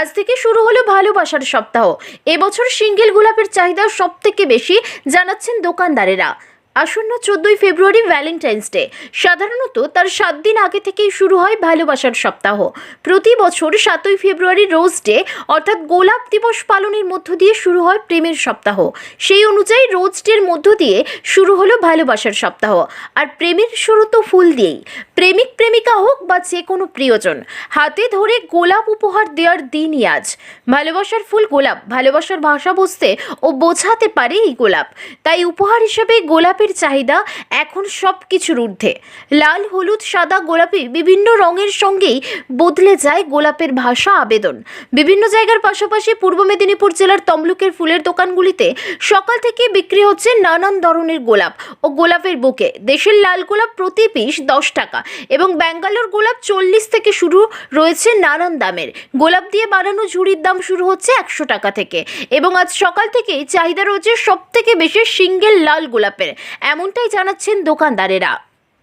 আজ থেকে শুরু হলো ভালোবাসার সপ্তাহ। এবছর সিঙ্গেল গোলাপের চাহিদা সব থেকে বেশি, জানাচ্ছেন দোকানদারেরা। আসন্ন চোদ্দই ফেব্রুয়ারি ভ্যালেন্টাইন্স ডে। সাধারণত তার সাত দিন আগে থেকেই শুরু হয় ভালোবাসার সপ্তাহ। প্রতি বছর সাতই ফেব্রুয়ারি রোজ ডে, অর্থাৎ গোলাপ দিবস পালনের মধ্য দিয়ে শুরু হয় প্রেমের সপ্তাহ। সেই অনুযায়ী রোজ ডের মধ্য দিয়ে শুরু হলো ভালোবাসার সপ্তাহ। আর প্রেমের শুরু তো ফুল দিয়েই। প্রেমিক প্রেমিকা হোক বা যে কোনো প্রিয়জন। হাতে ধরে গোলাপ উপহার দেওয়ার দিনই আজ। ভালোবাসার ফুল গোলাপ, ভালোবাসার ভাষা বুঝতে ও বোঝাতে পারে এই গোলাপ। তাই উপহার হিসেবে গোলাপের চাহিদা এখন সব কিছুর ঊর্ধ্বে। লাল, হলুদ, সাদা গোলাপি বিভিন্ন রঙের সঙ্গেই বদলে যায় গোলাপের ভাষা আবেদন। বিভিন্ন জায়গার পাশাপাশি পূর্ব মেদিনীপুর জেলার তমলুকের ফুলের দোকানগুলিতে সকাল থেকে বিক্রি হচ্ছে নানান ধরনের গোলাপ ও গোলাপের বুকে। দেশের লাল গোলাপ প্রতি পিস দশ টাকা এবং ব্যাঙ্গালোর গোলাপ চল্লিশ থেকে শুরু রয়েছে নানান দামের। গোলাপ দিয়ে বানানো ঝুড়ির দাম শুরু হচ্ছে একশো টাকা থেকে এবং আজ সকাল থেকেই চাহিদা রয়েছে সব থেকে বেশি সিঙ্গেল লাল গোলাপের এমনটাই জানাচ্ছেন দোকানদারেরা।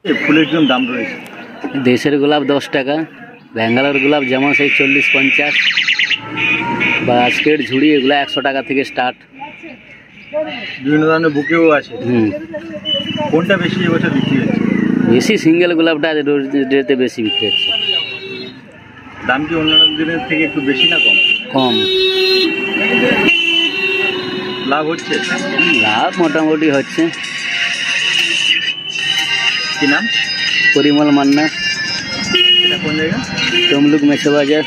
ফুলের কীরকম দাম রয়েছে। দেশের গোলাপ দশ টাকা ব্যাঙ্গালোর গোলাপ যেমন সেই চল্লিশ পঞ্চাশ বা আজকের ঝুড়ি এগুলো একশো টাকা থেকে স্টার্ট বিভিন্ন ধরনের বুকেও আছে। হুম। কোনটা বেশি এবছর বিক্রি হচ্ছে? বেশি সিঙ্গেল গোলাপটা রোজ ডেতে বেশি বিক্রি হচ্ছে। দাম কি অন্যান্য দিনের থেকে একটু বেশি না কম? কম। লাভ হচ্ছে? লাভ মোটামুটি হচ্ছে। কি নাম? পরিমল মান্না। এটা কোন জায়গা? তমলুক মেশো বাজার